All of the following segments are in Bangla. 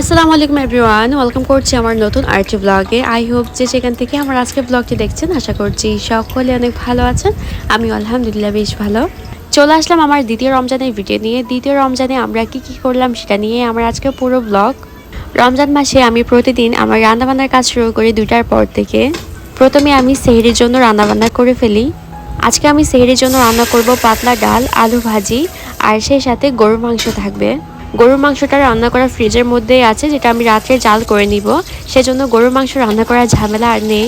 আসসালামু আলাইকুম এভরিওয়ান ওয়েলকাম করছি আমার নতুন আর্টি ব্লগে আই হোপ যে সেখান থেকে আমার আজকে ব্লগটি দেখছেন, আশা করছি সকলে অনেক ভালো আছেন। আমি আলহামদুলিল্লাহ বেশ ভালো। চলে আসলাম আমার দ্বিতীয় রমজানের ভিডিও নিয়ে। দ্বিতীয় রমজানে আমরা কি কি করলাম সেটা নিয়ে আমার আজকে পুরো ব্লগ রমজান মাসে আমি প্রতিদিন আমার রান্নাবান্নার কাজ শুরু করি দুটার পর থেকে। প্রথমে আমি সেহরির জন্য রান্নাবান্না করে ফেলি। আজকে আমি সেহরির জন্য রান্না করব পাতলা ডাল, আলু ভাজি, আর সেই সাথে গরুর মাংস থাকবে। গরুর মাংসটা রান্না করা ফ্রিজের মধ্যেই আছে, যেটা আমি রাত্রে জাল করে নিব। সেজন্য গরুর মাংস রান্না করার ঝামেলা আর নেই।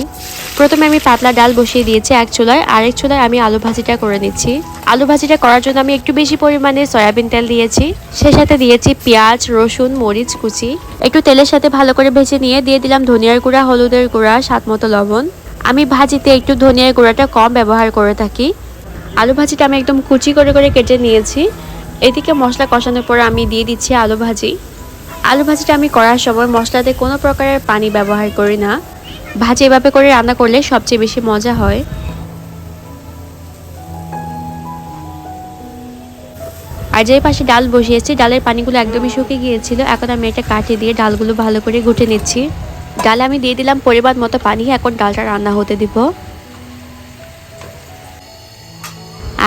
প্রথমে আমি পাতলা ডাল বসিয়ে দিয়েছি এক চুলায়, আরেক চুলায় আমি আলু ভাজিটা করে নিচ্ছি। আলু ভাজিটা করার জন্য আমি একটু বেশি পরিমাণে সয়াবিন তেল দিয়েছি। সে সাথে দিয়েছি পেঁয়াজ, রসুন, মরিচ কুচি। একটু তেলের সাথে ভালো করে ভেজে নিয়ে দিয়ে দিলাম ধনিয়ার গুঁড়া, হলুদের গুঁড়া, স্বাদ মতো লবণ। আমি ভাজিতে একটু ধনিয়ার গুঁড়াটা কম ব্যবহার করে থাকি। আলু ভাজিটা আমি একদম কুচি করে করে কেটে নিয়েছি। এদিকে মশলা কষানোর পর আমি দিয়ে দিচ্ছি আলু ভাজি। আলু ভাজিটা আমি করার সময় মশলাতে কোনো প্রকারের পানি ব্যবহার করি না। ভাজি এভাবে করে রান্না করলে সবচেয়ে বেশি মজা হয়। আর যে পাশে ডাল বসিয়েছি, ডালের পানিগুলো একদমই শুকিয়ে গিয়েছিল। এখন আমি এটা কাটিয়ে দিয়ে ডালগুলো ভালো করে ঘুটে নিচ্ছি। ডালে আমি দিয়ে দিলাম পরিমাণ মতো পানি। এখন ডালটা রান্না হতে দিব।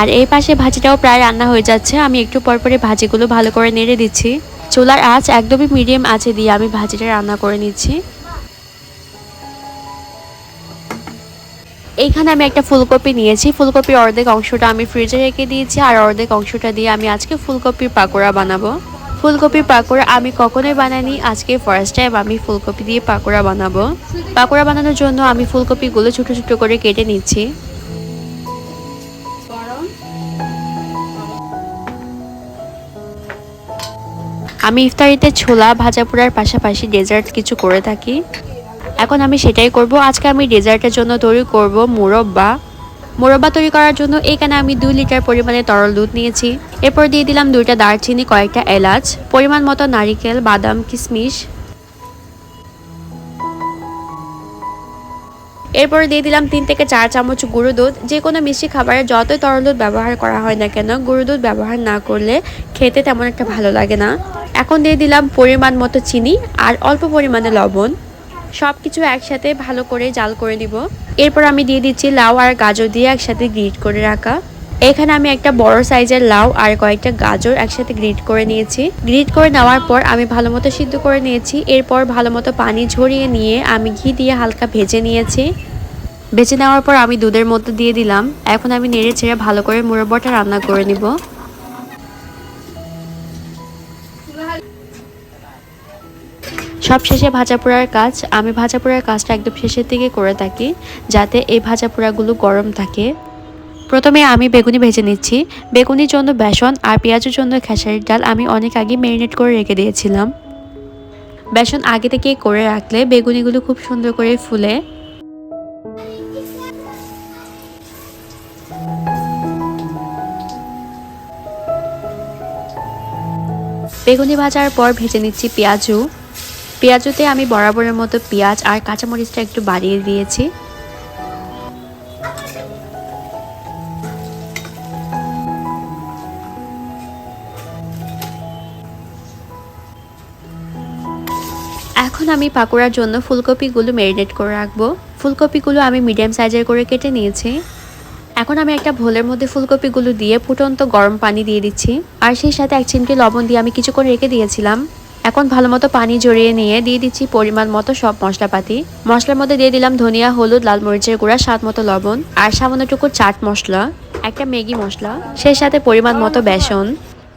আর এই পাশে ভাজিটাও প্রায় রান্না হয়ে যাচ্ছে। আমি একটু পর পরে ভাজিগুলো ভালো করে নেড়ে দিচ্ছি। চুলার আঁচ একদমই মিডিয়াম আঁচে দিয়ে আমি ভাজিটা রান্না করে নিচ্ছি। এইখানে আমি একটা ফুলকপি নিয়েছি। ফুলকপির অর্ধেক অংশটা আমি ফ্রিজে রেখে দিয়েছি আর অর্ধেক অংশটা দিয়ে আমি আজকে ফুলকপির পাকোড়া বানাবো। ফুলকপির পাকোড়া আমি কখনোই বানাইনি, আজকে ফার্স্ট টাইম আমি ফুলকপি দিয়ে পাকোড়া বানাবো। পাকোড়া বানানোর জন্য আমি ফুলকপিগুলো ছোটো ছোটো করে কেটে নিচ্ছি। আমি ইফতারিতে ছোলা, ভাজা পোড়ার পাশাপাশি ডেজার্ট কিছু করে থাকি। এখন আমি সেটাই করব। আজকে আমি ডেজার্টের জন্য তৈরি করব মুরব্বা। মুরব্বা তৈরি করার জন্য এখানে আমি দুই লিটার পরিমাণে তরল দুধ নিয়েছি। এরপর দিয়ে দিলাম দুইটা দারচিনি, কয়েকটা এলাচ, পরিমাণ মতো নারিকেল, বাদাম, কিশমিশ। এরপর দিয়ে দিলাম তিন থেকে চার চামচ গুঁড়ো দুধ। যে কোনো মিষ্টি খাবারে যতই তরল দুধ ব্যবহার করা হয় না কেন, গুঁড়ো দুধ ব্যবহার না করলে খেতে তেমন একটা ভালো লাগে না। এখন দিয়ে দিলাম পরিমাণ মতো চিনি আর অল্প পরিমাণে লবণ। সব কিছু একসাথে ভালো করে জাল করে নিব। এরপর আমি দিয়ে দিচ্ছি লাউ আর গাজর দিয়ে একসাথে গ্রিট করে রাখা। এখানে আমি একটা বড় সাইজের লাউ আর কয়েকটা গাজর একসাথে গ্রিট করে নিয়েছি। গ্রিট করে নেওয়ার পর আমি ভালো মতো সিদ্ধ করে নিয়েছি। এরপর ভালো মতো পানি ঝরিয়ে নিয়ে আমি ঘি দিয়ে হালকা ভেজে নিয়েছি। ভেজে নেওয়ার পর আমি দুধের মধ্যে দিয়ে দিলাম। এখন আমি নেড়ে ছেড়ে ভালো করে মুরব্বটা রান্না করে নিব। সব শেষে ভাজা পোড়ার কাজ, আমি ভাজা পোড়ার কাজটা একদম শেষের দিকে করে থাকি, যাতে এই ভাজা পোড়াগুলো গরম থাকে। প্রথমে আমি বেগুনি ভেজে নিচ্ছি। বেগুনির জন্য বেসন আর পেঁয়াজের জন্য খেসারির ডাল আমি অনেক আগে ম্যারিনেট করে রেখে দিয়েছিলাম। বেসন আগে থেকে করে রাখলে বেগুনিগুলো খুব সুন্দর করে ফুলে। বেগুনি ভাজার পর ভেজে নিচ্ছি পেঁয়াজু পেঁয়াজুতে আমি বরাবরের মতো পেঁয়াজ আর কাঁচামরিচটা একটু বাড়িয়ে দিয়েছি। এখন আমি পাকোড়ার জন্য ফুলকপিগুলো ম্যারিনেট করে রাখব। ফুলকপিগুলো আমি মিডিয়াম সাইজের করে কেটে নিয়েছি। এখন আমি একটা ভোলের মধ্যে ফুলকপিগুলো দিয়ে ফুটন্ত গরম পানি দিয়ে দিচ্ছি। আর সেই সাথে এক চিমটি লবণ দিয়ে আমি কিছুক্ষণ রেখে দিয়েছিলাম। এখন ভালো মতো পানি জড়িয়ে নিয়ে দিয়ে দিচ্ছি পরিমাণ মতো সব মশলাপাতি। মশলার মধ্যে দিয়ে দিলাম ধনিয়া, হলুদ, লাল মরিচের গুঁড়া, স্বাদ মতো লবণ আর সামান্যটুকু চাট মশলা, একটা ম্যাগি মশলা, সেই সাথে পরিমাণ মতো বেসন।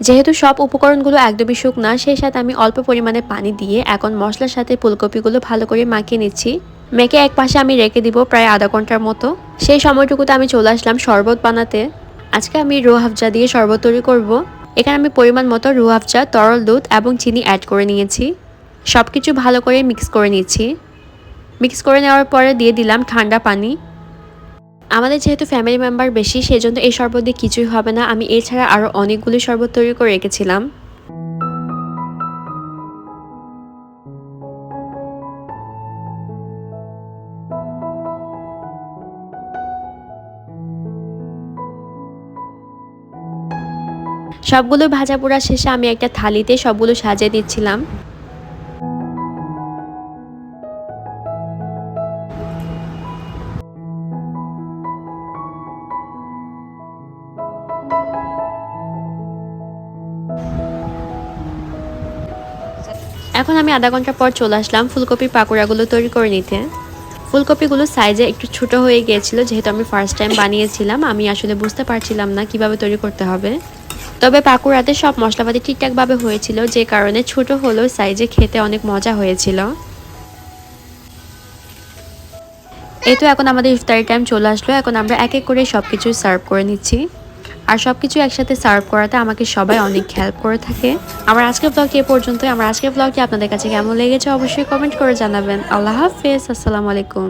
যেহেতু সব উপকরণগুলো একদমই শুকনা, সেই সাথে আমি অল্প পরিমাণে পানি দিয়ে এখন মশলার সাথে ফুলকপিগুলো ভালো করে মাখিয়ে নিচ্ছি। মেখে এক পাশে আমি রেখে দিব প্রায় আধা ঘণ্টার মতো। সেই সময়টুকুতে আমি চলে আসলাম শরবত বানাতে। আজকে আমি রো হাফজা দিয়ে শরবত তৈরি করব। এখানে আমি পরিমাণ মতো রু আফজা তরল দুধ এবং চিনি অ্যাড করে নিয়েছি। সব কিছু ভালো করে মিক্স করে নিয়েছি। মিক্স করে নেওয়ার পরে দিয়ে দিলাম ঠান্ডা পানি। আমাদের যেহেতু ফ্যামিলি মেম্বার বেশি, সেজন্য এই শরবত দিয়ে কিছুই হবে না। আমি এছাড়া আরও অনেকগুলি শরবত তৈরি করে রেখেছিলাম। সবগুলো ভাজা পোড়া শেষে আমি একটা থালিতে সবগুলো সাজিয়ে দিচ্ছিলাম। এখন আমি আধা ঘণ্টা পর চলে আসলাম ফুলকপির পাকোড়াগুলো তৈরি করে নিতে। ফুলকপিগুলো সাইজে একটু ছোট হয়ে গিয়েছিল, যেহেতু আমি ফার্স্ট টাইম বানিয়েছিলাম, আমি আসলে বুঝতে পারছিলাম না কীভাবে তৈরি করতে হবে। তবে পাকুড়াতে সব মশলাপাতি ঠিকঠাকভাবে হয়েছিল, যে কারণে ছোট হলেও সাইজে খেতে অনেক মজা হয়েছিল। এই তো এখন আমাদের ইফতারি টাইম চলে আসলো, এখন আমরা এক এক করে সব কিছু সার্ভ করে নিচ্ছি। আর সব কিছু একসাথে সার্ভ করাতে আমাকে সবাই অনেক হেল্প করে থাকে। আমার আজকের ব্লগ এ পর্যন্ত আমার আজকের ব্লগটি আপনাদের কাছে কেমন লেগেছে অবশ্যই কমেন্ট করে জানাবেন। আল্লাহ হাফেজ, আসসালামু আলাইকুম।